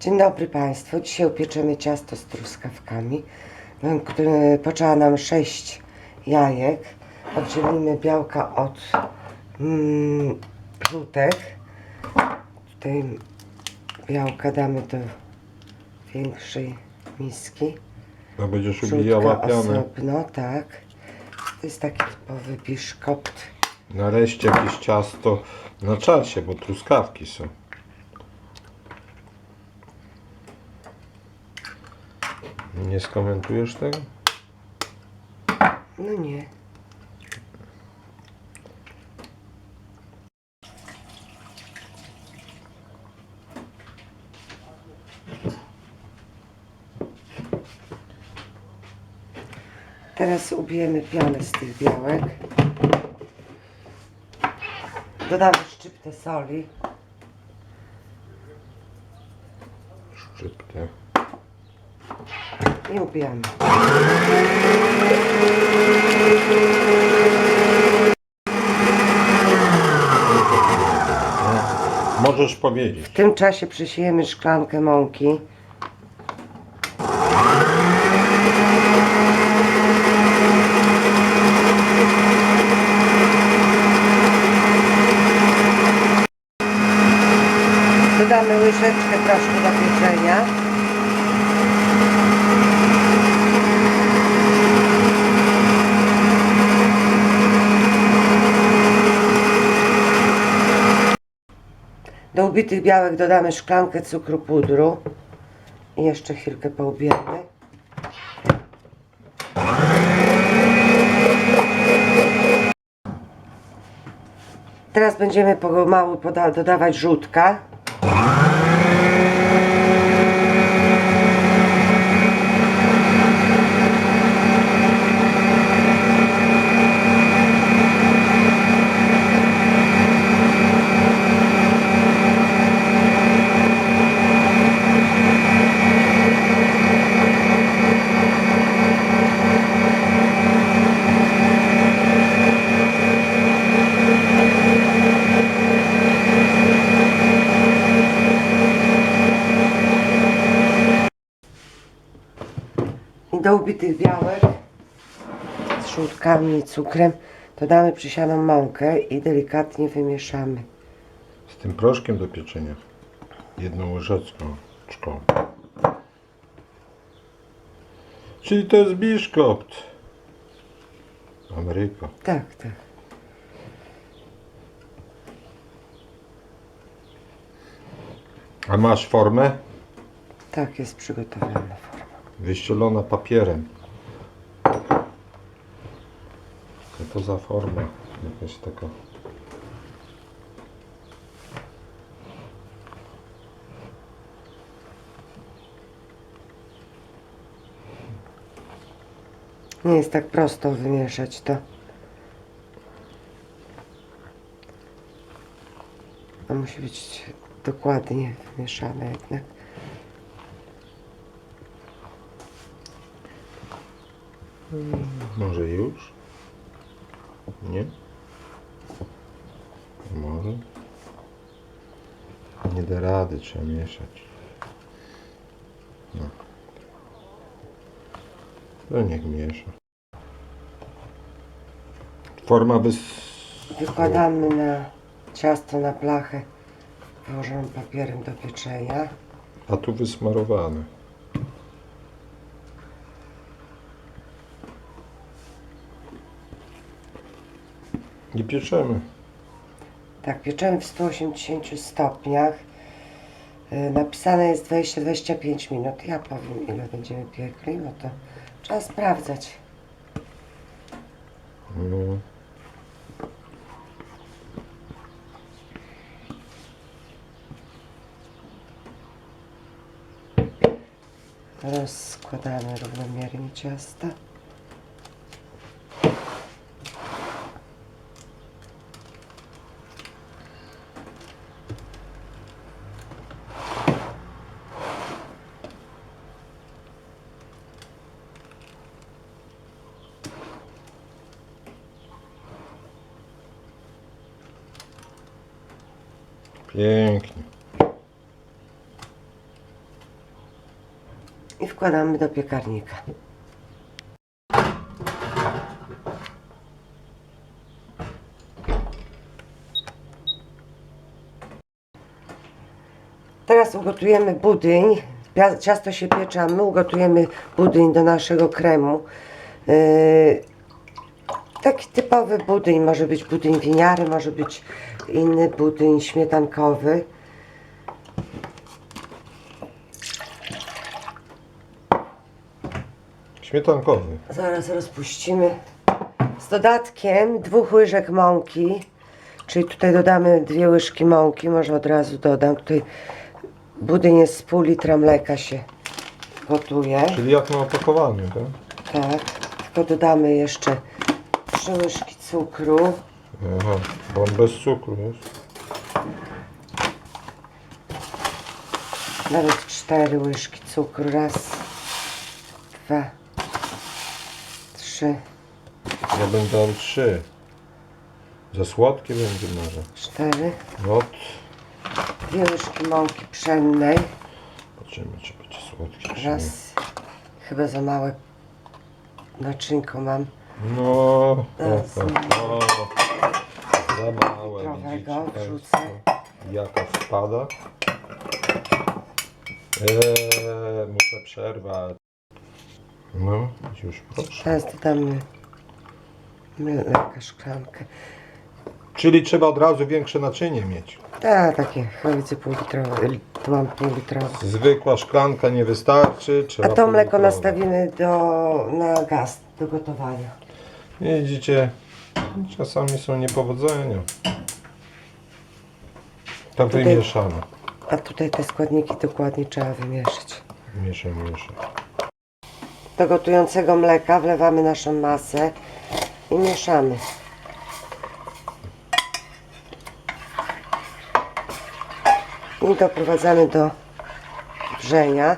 Dzień dobry Państwu. Dzisiaj upieczemy ciasto z truskawkami. Które- Poczęła nam 6 jajek. Oddzielimy białka od mm, żółtek. Tutaj białka damy do większej miski. No będziesz ubijała pianę. osobno, tak. To jest taki typowy biszkopt. Nareszcie jakieś ciasto na czasie, bo truskawki są. Nie skomentujesz tego? No nie. Teraz ubijemy pianę z tych białek. Dodamy szczyptę soli. Szczyptę. I ubijamy. Możesz powiedzieć. W tym czasie przesiejemy szklankę mąki. Dodamy łyżeczkę proszku do pieczenia. Do ubitych białek dodamy szklankę cukru pudru i jeszcze chwilkę poubijamy. Teraz będziemy pomału dodawać żółtka. Ubitych białek z żółtkami i cukrem dodamy przysianą mąkę i delikatnie wymieszamy. Z tym proszkiem do pieczenia. Jedną łyżeczką. czką. Czyli to jest biszkopt. Ameryka. Tak, tak. A masz formę? Tak jest przygotowana. Wyścielona papierem. Co to za forma? Jakaś taka. Nie jest tak prosto wymieszać to. To musi być dokładnie wymieszane jednak. Może już? Nie? Może? Nie da rady, trzeba mieszać. No. To niech miesza. Forma wys... Wykładamy na ciasto na blachę wyłożoną papierem do pieczenia. A tu wysmarowane. I pieczemy. Tak, pieczemy w 180 stopniach. Y, Napisane jest 20-25 minut. Ja powiem ile będziemy piekli, bo to trzeba sprawdzać. No. Rozkładamy równomiernie ciasta. Pięknie. wkładamy do piekarnika. Teraz ugotujemy budyń. Ciasto się piecze, a my ugotujemy budyń do naszego kremu. Yy, taki typowy budyń, może być budyń winiary, może być inny budyń śmietankowy. Śmietankowy. Zaraz rozpuścimy z dodatkiem dwóch łyżek mąki, czyli tutaj dodamy dwie łyżki mąki, może od razu dodam. Tutaj budyń jest z pół litra mleka się gotuje. Czyli jak na opakowaniu, tak? Tak, tylko dodamy jeszcze trzy łyżki cukru. Aha, bo on bez cukru jest. Nawet cztery łyżki cukru. Raz, dwa, trzy, Ja bym dał trzy. Za słodkie będzie może. cztery. No, Dwie łyżki mąki pszennej. zobaczymy czy będzie słodkie czy nie. Raz. Chyba za małe naczynko mam. No, Teraz tak, tak. No, za małe, Litrowego widzicie wrzucę. Państwo, jaka wpada. Eee, muszę przerwać. No, już proszę. Teraz dodamy mleka szklankę. Czyli trzeba od razu większe naczynie mieć. Tak, takie chyba widzę pół litrowe. Tu mam pół litrowe. Zwykła szklanka nie wystarczy. A Trzeba to mleko nastawimy do, na gaz do gotowania. Widzicie, czasami są niepowodzenia. To Tutaj- wymieszamy. A tutaj te składniki dokładnie trzeba wymieszać. Mieszaj, mieszaj. Do gotującego mleka wlewamy naszą masę i mieszamy. I doprowadzamy do wrzenia.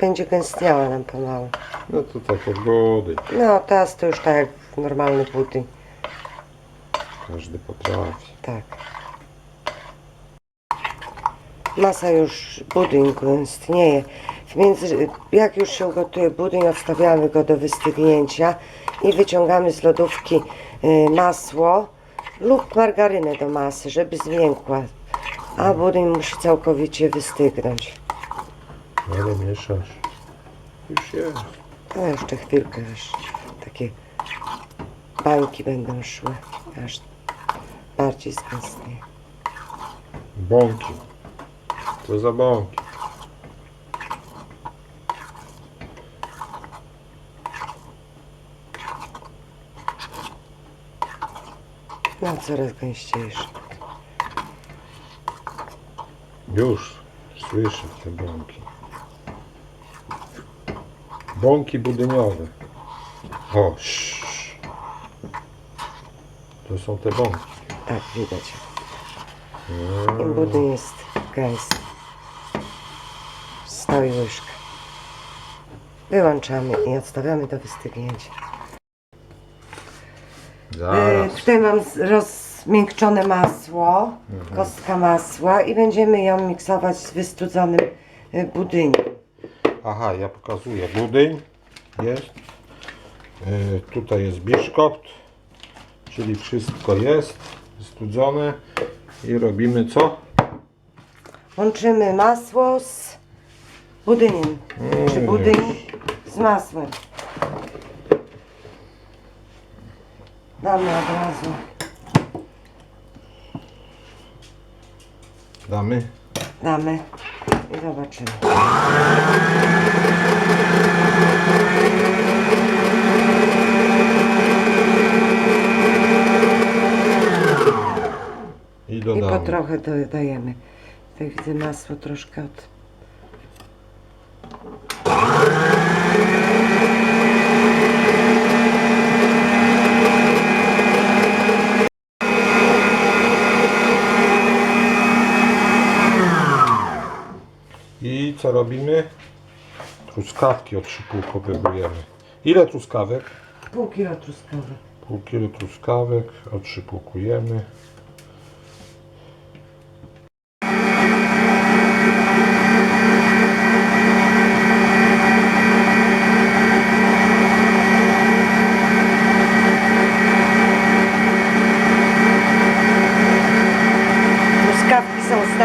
Będzie gęstniała nam pomału. No to tak jak budyń. No teraz to już tak jak normalny budyń. Każdy potrafi. Tak. Masa już, budyń gęstnieje. W między, jak już się ugotuje budyń, odstawiamy go do wystygnięcia i wyciągamy z lodówki y, masło lub margarynę do masy, żeby zmiękła. A budyń musi całkowicie wystygnąć. Ale mieszasz. Już jest. No jeszcze chwilkę, aż takie bańki będą szły, aż bardziej zgęstnieje. Bąki. Co za bąki? No coraz gęściejsze. Już słyszę te bąki. Bąki budyniowe. Sz. To są te bąki. Tak, widać. Im budyń jest gęsty. Stoi łyżka. Wyłączamy i odstawiamy do wystygnięcia. Y, Zaraz. tutaj mam z- rozmiękczone masło, kostka masła i będziemy ją miksować z wystudzonym y, budyniem. Aha, ja pokazuję. Budyń jest. Yy, tutaj jest biszkopt, czyli wszystko jest studzone i robimy co? Łączymy masło z budyniem, czy Mm, budyń z masłem. Damy od razu. Damy. Damy i zobaczymy. I I dodamy. po trochę dodajemy. Tutaj widzę masło troszkę od... I co robimy? Truskawki otrzypółkowujemy. Ile truskawek? Pół kilo truskawek. Pół kilo truskawek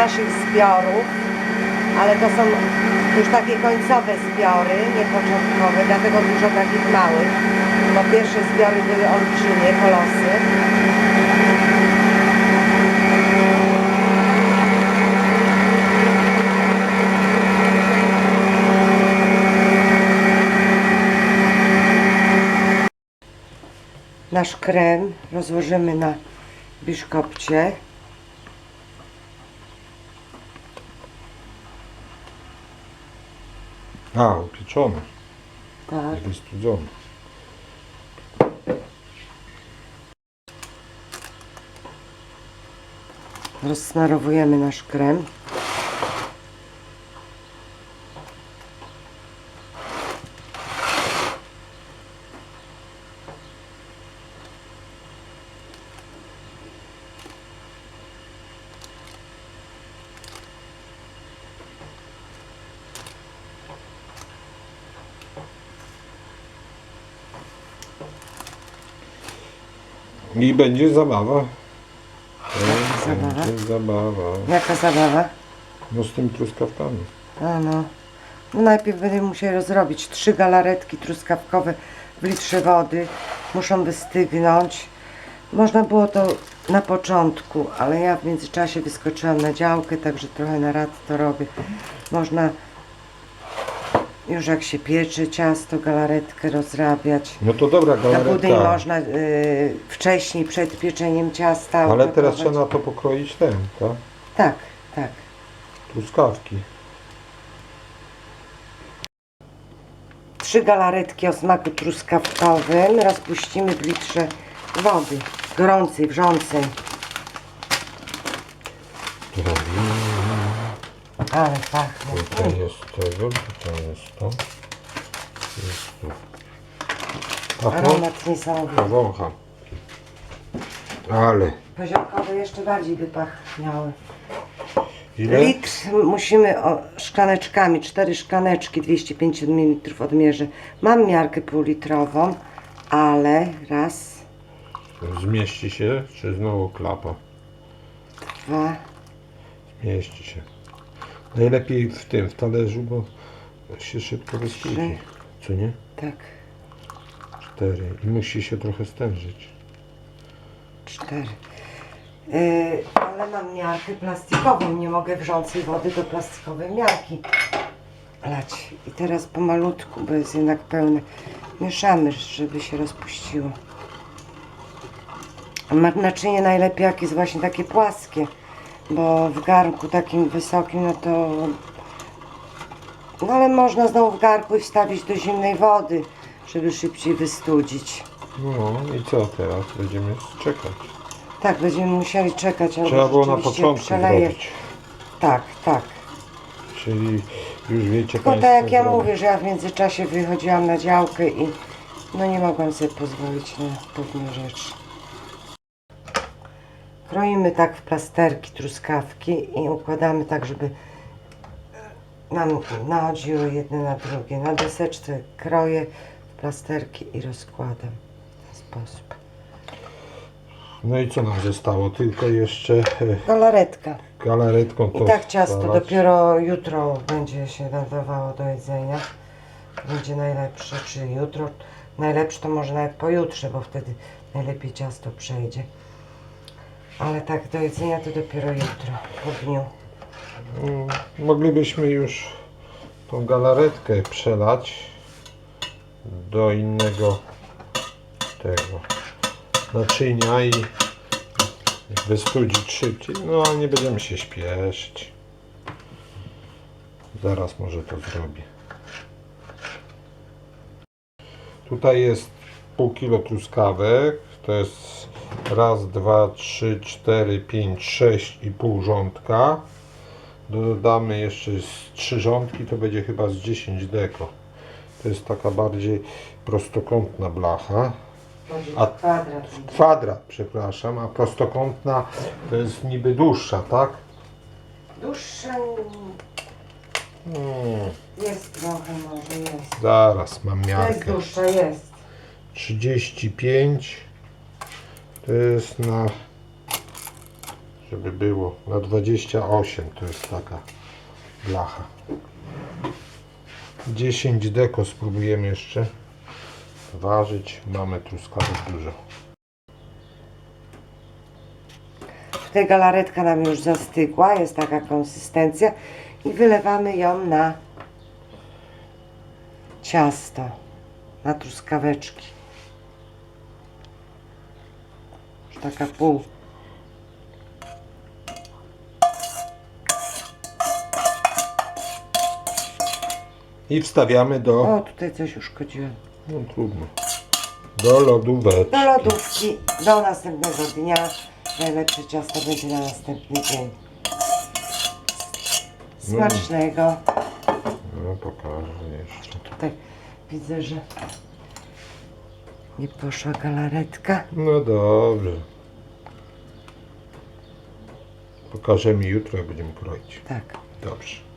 otrzypukujemy. zbiorów, ale to są już takie końcowe zbiory, nie początkowe, dlatego dużo takich małych, bo pierwsze zbiory były olbrzymie, kolosy. Nasz krem rozłożymy na biszkopcie. A, upieczony, Tak. wystudzony. Rozsmarowujemy nasz krem. I będzie zabawa. zabawa? Będzie zabawa. Jaka zabawa? No z tymi truskawkami. A no. no najpierw będziemy musieli rozrobić trzy galaretki truskawkowe w litrze wody. Muszą wystygnąć. Można było to na początku, ale ja w międzyczasie wyskoczyłam na działkę, także trochę na rad to robię. Można już jak się piecze ciasto, galaretkę rozrabiać. No to dobra Na budyń galaretka. można y, wcześniej, przed pieczeniem ciasta. Ale teraz ugotować. trzeba na to pokroić ten, tak? Tak, tak. Truskawki. Trzy galaretki o smaku truskawkowym rozpuścimy w litrze wody. Gorącej, wrzącej. Ale pachnie. Tutaj jest tego, tutaj jest to. Jest tu. Pachną? Aromat niesamowity. Ale. Poziomkowe jeszcze bardziej by pachniały. Ile? Litr musimy o, szklaneczkami, cztery szklaneczki, 250 ml odmierzę. Mam miarkę półlitrową, ale raz, Zmieści się, czy znowu klapa? dwa, Zmieści się. Najlepiej w tym, w talerzu, bo się szybko wystudzi. Co nie? tak, Cztery. I musi się trochę stężyć. cztery. Yy, ale mam miarkę plastikową, nie mogę wrzącej wody do plastikowej miarki lać. I teraz pomalutku, bo jest jednak pełne, mieszamy, żeby się rozpuściło. Naczynie najlepiej jak jest właśnie takie płaskie, bo w garnku takim wysokim, no to... No ale można znowu w garnku i wstawić do zimnej wody, żeby szybciej wystudzić. No i co teraz? Będziemy czekać. Tak, będziemy musieli czekać, albo Trzeba było na rzeczywiście początku przeleje. zrobić. Tak, tak. Czyli już wiecie Tylko Państwo. tak jak ja mówię, że ja w międzyczasie wychodziłam na działkę i no nie mogłam sobie pozwolić na pewne rzeczy. Kroimy tak w plasterki truskawki i układamy tak, żeby nam nachodziły jedne na drugie. Na deseczce kroję w plasterki i rozkładam w ten sposób. No i co nam zostało? Tylko jeszcze e, Galaretka. galaretką to I tak ciasto dopiero jutro będzie się nadawało do jedzenia. Będzie najlepsze, czy jutro. Najlepsze to może nawet pojutrze, bo wtedy najlepiej ciasto przejdzie. Ale tak do jedzenia to dopiero jutro, po dniu. Mm, Moglibyśmy już tą galaretkę przelać do innego tego naczynia i wystudzić szybciej. No ale nie będziemy się śpieszyć. Zaraz może to zrobię. Tutaj jest pół kilo truskawek. To jest raz, dwa, trzy, cztery, pięć, sześć i pół rządka. Dodamy jeszcze z trzy rządki, to będzie chyba z 10 deko. To jest taka bardziej prostokątna blacha. A- kwadrat. Kwadrat, przepraszam, a prostokątna to jest niby dłuższa, tak? Dłuższa Hmm, jest trochę, może jest. zaraz mam Jest miarkę. dłuższa, jest. 35 to jest na żeby było na 28 to jest taka blacha. 10 deko spróbujemy jeszcze ważyć. Mamy truskawek dużo. Tutaj galaretka nam już zastygła, jest taka konsystencja i wylewamy ją na ciasto, na truskaweczki. Już taka pół. i wstawiamy do O, tutaj coś uszkodziłem. no trudno do lodóweczki Do lodówki, do następnego dnia. Najlepsze ciasto będzie na następny dzień. Smacznego. no pokażę jeszcze Tutaj widzę, że nie poszła galaretka. no dobrze pokażemy jutro jak będziemy kroić Tak. dobrze